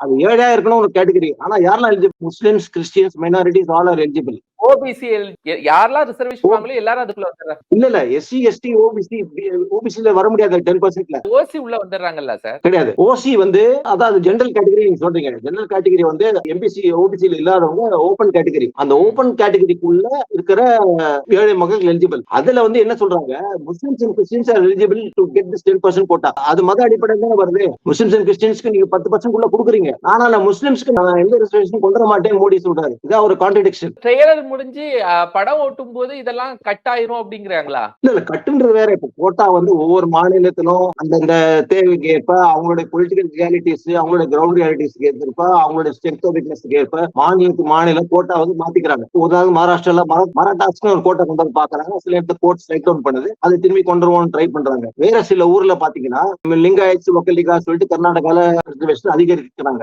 அது ஏழையா இருக்கணும் ஒரு கேட்டகரி ஆனா யாரெல்லாம் eligible Muslims Christians minorities all are eligible OBC யாரெல்லாம் ரிசர்வேஷன் வாங்கல எல்லாரும் அதுக்குள்ள வந்துடுறாங்க. இல்ல இல்ல எஸ்சி எஸ்டி ஓபிசி ஓபிசில வர முடியாது டென் பர்சன்ட்ல ஓசி உள்ள வந்துடுறாங்கல்ல சார் கிடையாது. ஓசி வந்து அதாவது ஜெனரல் கேட்டகரி நீங்க சொல்றீங்க. ஜெனரல் கேட்டகரி வந்து எம்பிசி ஓபிசில இல்லாதவங்க ஓபன் கேட்டகரி அந்த ஓபன் கேட்டகரிக்குள்ள இருக்கிற ஏழை மக்கள் எலிஜிபிள் அதுல வந்து என்ன சொல்றாங்க? Muslims and Christians are eligible to get this ten percent போட்டா அது மத அடிப்படையில் தான் வருது. முஸ்லிம்ஸ் அண்ட் கிறிஸ்டின்ஸ்க்கு நீங்க பத்து பர்சன்ட் குள்ள கொடுக்குறீங்க. ஆனா நான் முஸ்லிம்ஸ்க்கு நான் எந்த ரிசர்வேஷன் கொண்டு வர மாட்டேன் மோடி சொல்றாரு. இதான் ஒரு கான்ட்ரடிக்ஷன் முடிஞ்சு படம் ஓட்டும் போது இதெல்லாம் கட் ஆயிரும் அப்படிங்கிறாங்களா? இல்ல இல்ல கட்டுன்றது வேற. இப்ப கோட்டா வந்து ஒவ்வொரு மாநிலத்திலும் அந்தந்த தேவைக்கு ஏற்ப அவங்களுடைய பொலிட்டிக்கல் ரியாலிட்டிஸ் அவங்களுடைய கிரவுண்ட் ரியாலிட்டிஸ்க்கு ஏற்ப அவங்களுடைய ஸ்ட்ரென்த் வீக்னஸ்க்கு ஏற்ப மாநிலத்துக்கு மாநிலம் கோட்டா வந்து மாத்திக்கிறாங்க. உதாரணம் மகாராஷ்டிரால மரா- மராட்டாஸ்க்கு ஒரு கோட்டா கொண்டு வந்து பாக்குறாங்க. சில இடத்துல கோர்ட் ஸ்ட்ரைக் டவுன் பண்ணுது. அதை திரும்பி கொண்டு ட்ரை பண்றாங்க. வேற சில ஊர்ல பாத்தீங்கன்னா லிங்காயட்ஸ் ஒக்கலிகா சொல்லிட்டு கர்நாடகால ரிசர்வேஷன் அதிகரிக்கிறாங்க.